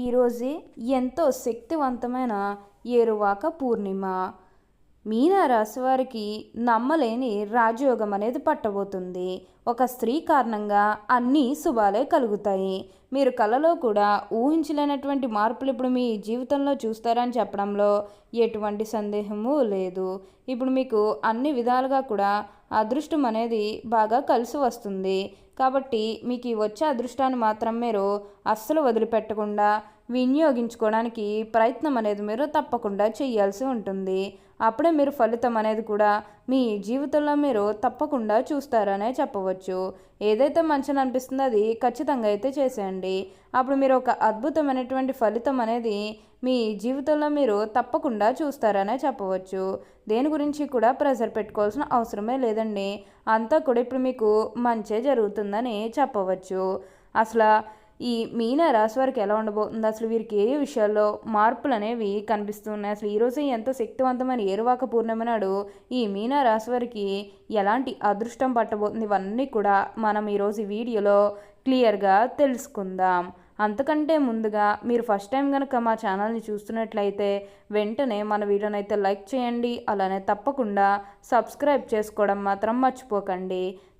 ఈరోజే ఎంతో శక్తివంతమైన ఏరువాక పూర్ణిమ. మీన రాశి వారికి నమ్మలేని రాజయోగం అనేది పట్టబోతుంది. ఒక స్త్రీ కారణంగా అన్ని శుభాలే కలుగుతాయి. మీరు కళలో కూడా ఊహించలేనటువంటి మార్పులు ఇప్పుడు మీ జీవితంలో చూస్తారని చెప్పడంలో ఎటువంటి సందేహము లేదు. ఇప్పుడు మీకు అన్ని విధాలుగా కూడా అదృష్టం అనేది బాగా కలిసి వస్తుంది. కాబట్టి మీకు ఈ వచ్చే అదృష్టాన్ని మాత్రం మీరు అస్సలు వదిలిపెట్టకుండా వినియోగించుకోవడానికి ప్రయత్నం అనేది మీరు తప్పకుండా చేయాల్సి ఉంటుంది. అప్పుడే మీరు ఫలితం అనేది కూడా మీ జీవితంలో మీరు తప్పకుండా చూస్తారనే చెప్పవచ్చు. ఏదైతే మంచిని అనిపిస్తుందో అది ఖచ్చితంగా అయితే చేసేయండి. అప్పుడు మీరు ఒక అద్భుతమైనటువంటి ఫలితం అనేది మీ జీవితంలో మీరు తప్పకుండా చూస్తారనే చెప్పవచ్చు. దేని గురించి కూడా ప్రెజర్ పెట్టుకోవాల్సిన అవసరమే లేదండి. అంతా కూడా ఇప్పుడు మీకు మంచే జరుగుతుందని చెప్పవచ్చు. అసలు ఈ మీన రాశి వారికి ఎలా ఉండబోతుంది? అసలు వీరికి ఏ విషయాల్లో మార్పులు అనేవి కనిపిస్తున్నాయి? అసలు ఈరోజు ఎంతో శక్తివంతమైన ఏరువాక పూర్ణిమ నాడు ఈ మీన రాశి వారికి ఎలాంటి అదృష్టం పట్టబోతుంది? ఇవన్నీ కూడా మనం ఈరోజు వీడియోలో క్లియర్గా తెలుసుకుందాం. అంతకంటే ముందుగా మీరు ఫస్ట్ టైం కనుక మా ఛానల్ని చూస్తున్నట్లయితే వెంటనే మన వీడియోని అయితే లైక్ చేయండి. అలానే తప్పకుండా సబ్స్క్రైబ్ చేసుకోవడం మాత్రం మర్చిపోకండి.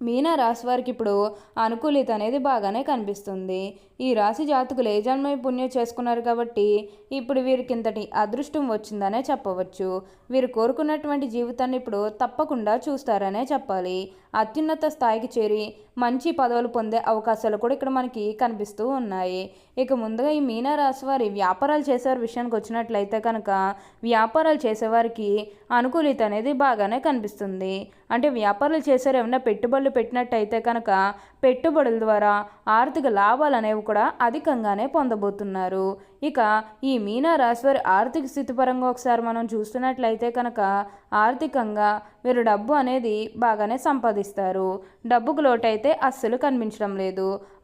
మీనా రాశి వారికి ఇప్పుడు అనుకూలిత అనేది బాగానే కనిపిస్తుంది. ఈ రాశి జాతకులు ఏ జన్మై పుణ్యం చేసుకున్నారు కాబట్టి ఇప్పుడు వీరికి ఇంతటి అదృష్టం వచ్చిందనే చెప్పవచ్చు. వీరు కోరుకున్నటువంటి జీవితాన్ని ఇప్పుడు తప్పకుండా చూస్తారనే చెప్పాలి. అత్యున్నత స్థాయికి చేరి మంచి పదవులు పొందే అవకాశాలు కూడా ఇక్కడ మనకి కనిపిస్తూ ఉన్నాయి. ఇక ముందుగా ఈ మీనరాశి వారి వ్యాపారాలు చేసేవారి విషయానికి వచ్చినట్లయితే కనుక వ్యాపారాలు చేసేవారికి అనుకూలిత అనేది బాగానే కనిపిస్తుంది. అంటే వ్యాపారాలు చేసేవారు ఏమైనా పెట్టుబడులు పెట్టినట్టయితే కనుక పెట్టుబడుల ద్వారా ఆర్థిక లాభాలు అనేవి కూడా అధికంగానే పొందబోతున్నారు. ఇక ఈ మీనా రాశివారి ఆర్థిక స్థితి పరంగా ఒకసారి మనం చూస్తున్నట్లయితే కనుక ఆర్థికంగా వీరు డబ్బు అనేది బాగానే సంపాదిస్తారు. డబ్బుకు లోటైతే అస్సలు కనిపించడం లేదు.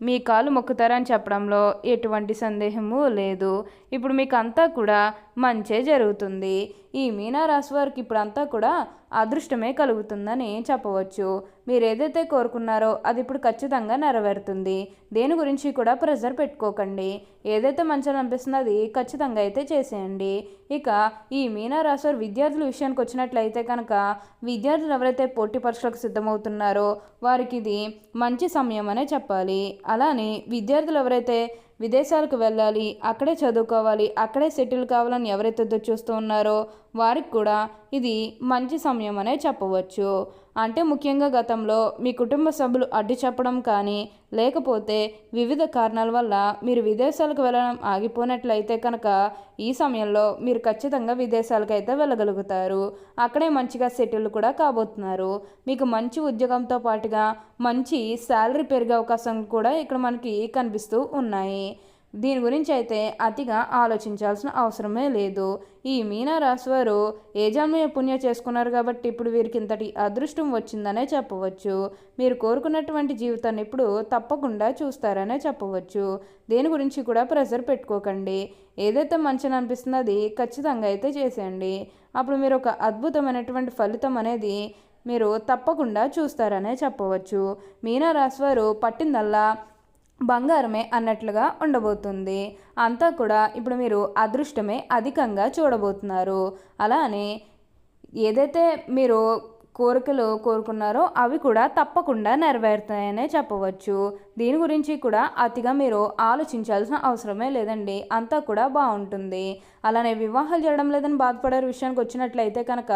మీ కాలు మొక్కుతారని చెప్పడంలో ఎటువంటి సందేహము లేదు. ఇప్పుడు మీకు అంతా కూడా మంచే జరుగుతుంది. ఈ మీనారాశి వారికి ఇప్పుడు అంతా కూడా అదృష్టమే కలుగుతుందని చెప్పవచ్చు. మీరు ఏదైతే కోరుకున్నారో అది ఇప్పుడు ఖచ్చితంగా నెరవేరుతుంది. దేని గురించి కూడా ప్రెజర్ పెట్టుకోకండి. ఏదైతే మంచిగా అనిపిస్తుందో అది ఖచ్చితంగా అయితే చేసేయండి. ఇక ఈ మీనారాశి విద్యార్థుల విషయానికి వచ్చినట్లయితే కనుక విద్యార్థులు ఎవరైతే పోటీ పరీక్షలకు సిద్ధమవుతున్నారో వారికి ఇది మంచి సమయం అనే చెప్పాలి. అలానే విద్యార్థులు ఎవరైతే విదేశాలకు వెళ్ళాలి అక్కడే చదువుకోవాలి అక్కడే సెటిల్ కావాలని ఎవరైతే చూస్తూ ఉన్నారో వారికి కూడా ఇది మంచి సమయం అనే చెప్పవచ్చు. అంటే ముఖ్యంగా గతంలో మీ కుటుంబ సభ్యులు అడ్డు చెప్పడం కానీ లేకపోతే వివిధ కారణాల వల్ల మీరు విదేశాలకు వెళ్ళడం ఆగిపోయినట్లయితే కనుక ఈ సమయంలో మీరు ఖచ్చితంగా విదేశాలకు అయితే వెళ్ళగలుగుతారు. అక్కడే మంచిగా సెటిల్ కూడా కాబోతున్నారు. మీకు మంచి ఉద్యోగంతో పాటుగా మంచి శాలరీ పెరిగే అవకాశం కూడా ఇక్కడ మనకి కనిపిస్తూ ఉన్నాయి. దీని గురించి అయితే అతిగా ఆలోచించాల్సిన అవసరమే లేదు. ఈ మీనారాశి వారు ఏ పుణ్య చేసుకున్నారు కాబట్టి ఇప్పుడు వీరికి ఇంతటి అదృష్టం వచ్చిందనే చెప్పవచ్చు. మీరు కోరుకున్నటువంటి జీవితాన్ని ఇప్పుడు తప్పకుండా చూస్తారనే చెప్పవచ్చు. దేని గురించి కూడా ప్రెషర్ పెట్టుకోకండి. ఏదైతే మంచిని అనిపిస్తుందో అది ఖచ్చితంగా అయితే చేసేయండి. అప్పుడు మీరు ఒక అద్భుతమైనటువంటి ఫలితం అనేది మీరు తప్పకుండా చూస్తారనే చెప్పవచ్చు. మీనారాశి వారు పట్టిందల్లా బంగారమే అన్నట్లుగా ఉండబోతుంది. అంతా కూడా ఇప్పుడు మీరు అదృష్టమే అధికంగా చూడబోతున్నారు. అలానే ఏదైతే మీరు కోరికలు కోరుకున్నారో అవి కూడా తప్పకుండా నెరవేరుతాయనే చెప్పవచ్చు. దీని గురించి కూడా అతిగా మీరు ఆలోచించాల్సిన అవసరమే లేదండి. అంతా కూడా బాగుంటుంది. అలానే వివాహాలు జరగడం లేదని బాధపడే విషయానికి వచ్చినట్లయితే కనుక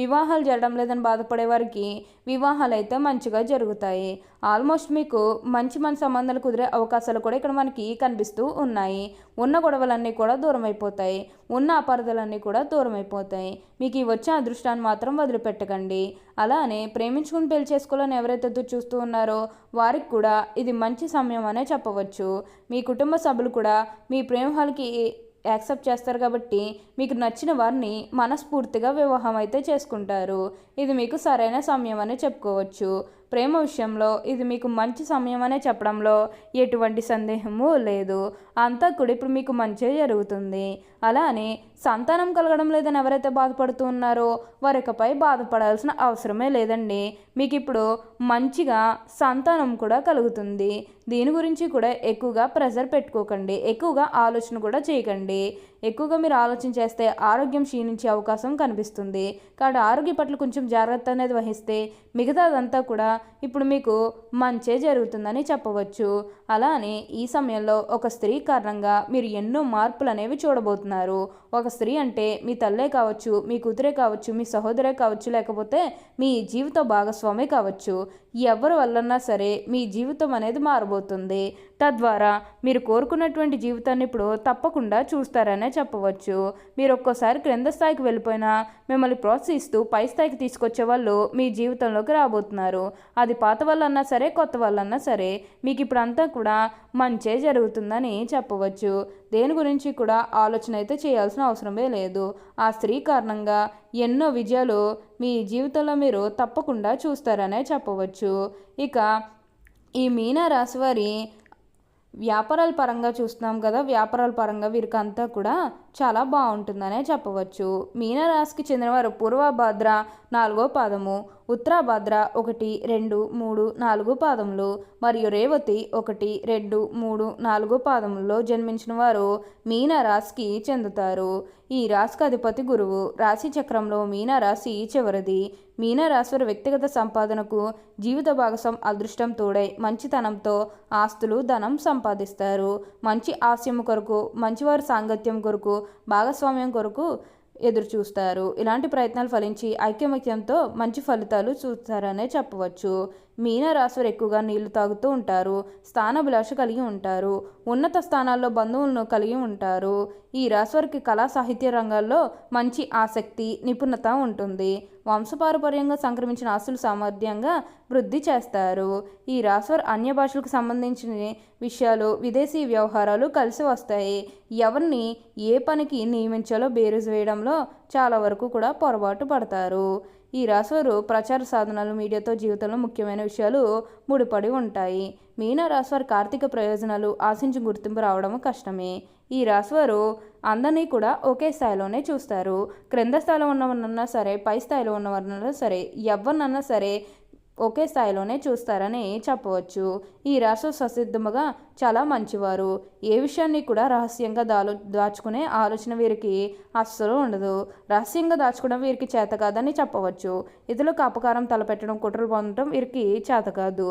వివాహాలు జరగడం లేదని బాధపడే వారికి వివాహాలు అయితే మంచిగా జరుగుతాయి. ఆల్మోస్ట్ మీకు మంచి మంచి సంబంధాలు కుదిరే అవకాశాలు కూడా ఇక్కడ మనకి కనిపిస్తూ ఉన్నాయి. ఉన్న గొడవలన్నీ కూడా దూరం అయిపోతాయి. ఉన్న అపార్థాలన్నీ కూడా దూరం అయిపోతాయి. మీకు ఈ వచ్చే అదృష్టాన్ని మాత్రం వదిలిపెట్టకండి. అలానే ప్రేమించుకుని పెళ్ళి చేసుకోవాలని ఎవరైతే చూస్తూ ఉన్నారో వారికి కూడా ఇది మంచి సమయం అనే చెప్పవచ్చు. మీ కుటుంబ సభ్యులు కూడా మీ ప్రేమహాలకి యాక్సెప్ట్ చేస్తారు కాబట్టి మీకు నచ్చిన వారిని మనస్ఫూర్తిగా వివాహం అయితే చేసుకుంటారు. ఇది మీకు సరైన సమయం అనే చెప్పుకోవచ్చు. ప్రేమ విషయంలో ఇది మీకు మంచి సమయం అనే చెప్పడంలో ఎటువంటి సందేహము లేదు. అంతా కూడా ఇప్పుడు మీకు మంచి జరుగుతుంది. అలానే సంతానం కలగడం లేదని ఎవరైతే బాధపడుతూ ఉన్నారో వారికపై బాధపడాల్సిన అవసరమే లేదండి. మీకు ఇప్పుడు మంచిగా సంతానం కూడా కలుగుతుంది. దీని గురించి కూడా ఎక్కువగా ప్రెజర్ పెట్టుకోకండి. ఎక్కువగా ఆలోచన కూడా చేయకండి. ఎక్కువగా మీరు ఆలోచన చేస్తే ఆరోగ్యం క్షీణించే అవకాశం కనిపిస్తుంది. కాబట్టి ఆరోగ్య పట్ల కొంచెం జాగ్రత్త అనేది వహిస్తే మిగతాదంతా కూడా ఇప్పుడు మీకు మంచే జరుగుతుందని చెప్పవచ్చు. అలానే ఈ సమయంలో ఒక స్త్రీ కారణంగా మీరు ఎన్నో మార్పులు అనేవి చూడబోతున్నారు. ఒక స్త్రీ అంటే మీ తల్లే కావచ్చు మీ కూతురే కావచ్చు మీ సహోదరే కావచ్చు లేకపోతే మీ జీవిత భాగస్వామి కావచ్చు. ఎవరి వల్లన్నా సరే మీ జీవితం అనేది మారబోతుంది. తద్వారా మీరు కోరుకున్నటువంటి జీవితాన్ని ఇప్పుడు తప్పకుండా చూస్తారనే చెప్పవచ్చు. మీరు ఒక్కోసారి క్రింద స్థాయికి వెళ్ళిపోయినా మిమ్మల్ని ప్రోత్సహిస్తూ పై స్థాయికి తీసుకొచ్చే వాళ్ళు మీ జీవితంలోకి రాబోతున్నారు. అది పాత వాళ్ళన్నా సరే కొత్త వాళ్ళన్నా సరే మీకు ఇప్పుడు అంతా కూడా మంచే జరుగుతుందని చెప్పవచ్చు. దేని గురించి కూడా ఆలోచన అయితే చేయాల్సిన అవసరమే లేదు. ఆ స్త్రీ కారణంగా ఎన్నో విజయాలు మీ జీవితంలో మీరు తప్పకుండా చూస్తారనే చెప్పవచ్చు. ఇక ఈ మీనారాశి వారి వ్యాపారాల పరంగా చూస్తున్నాం కదా వ్యాపారాల పరంగా వీరికంతా కూడా చాలా బాగుంటుందనే చెప్పవచ్చు. మీనరాశికి చెందినవారు పూర్వభద్ర నాలుగో పాదము ఉత్తరాభద్ర ఒకటి రెండు మూడు నాలుగు పాదములు మరియు రేవతి ఒకటి రెండు మూడు నాలుగు పాదములలో జన్మించిన వారు మీన రాశికి చెందుతారు. ఈ రాశికి అధిపతి గురువు రాశి చక్రంలో మీన రాశి చివరిది. మీన వారి వ్యక్తిగత సంపాదనకు జీవిత భాగస్వం అదృష్టం తోడై మంచితనంతో ఆస్తులు ధనం సంపాదిస్తారు. మంచి ఆశయం కొరకు మంచివారి సాంగత్యం కొరకు భాగస్వామ్యం కొరకు ఎదురు చూస్తారు ఇలాంటి ప్రయత్నాలు ఫలించి ఐక్యమత్యంతో మంచి ఫలితాలు చూస్తారనే చెప్పవచ్చు. మీన ఎక్కువగా నీళ్ళు తాగుతూ ఉంటారు స్థానభిలాష కలిగి ఉంటారు ఉన్నత స్థానాల్లో బంధువులను కలిగి ఉంటారు. ఈ రాశివారికి కళా సాహిత్య రంగాల్లో మంచి ఆసక్తి నిపుణత ఉంటుంది. వంశపారపర్యంగా సంక్రమించిన ఆస్తులు సామర్థ్యంగా వృద్ధి చేస్తారు. ఈ రాశివారు అన్య భాషలకు సంబంధించిన విషయాలు విదేశీ వ్యవహారాలు కలిసి వస్తాయి. ఎవరిని ఏ పనికి నియమించాలో బేరుజు వేయడంలో చాలా వరకు కూడా పొరపాటు పడతారు. ఈ రాశివారు ప్రచార సాధనాలు మీడియాతో జీవితంలో ముఖ్యమైన విషయాలు ముడిపడి ఉంటాయి. మీన రాశివారి కార్తీక ప్రయోజనాలు ఆశించి గుర్తింపు రావడం కష్టమే. ఈ రాశివారు అందరినీ కూడా ఒకే స్థాయిలోనే చూస్తారు. క్రింద స్థాయిలో ఉన్నవారన్నా సరే పై స్థాయిలో ఉన్నవారన్నా సరే ఎవరినన్నా సరే ఒకే స్థాయిలోనే చూస్తారని చెప్పవచ్చు. ఈ రాష్ట్ర ససిద్ధముగా చాలా మంచివారు. ఏ విషయాన్ని కూడా రహస్యంగా దాలు దాచుకునే ఆలోచన వీరికి అస్సలు ఉండదు. రహస్యంగా దాచుకోవడం వీరికి చేత కాదని చెప్పవచ్చు. ఇతరులకు అపకారం తలపెట్టడం కుట్రలు పొందడం వీరికి చేత కాదు.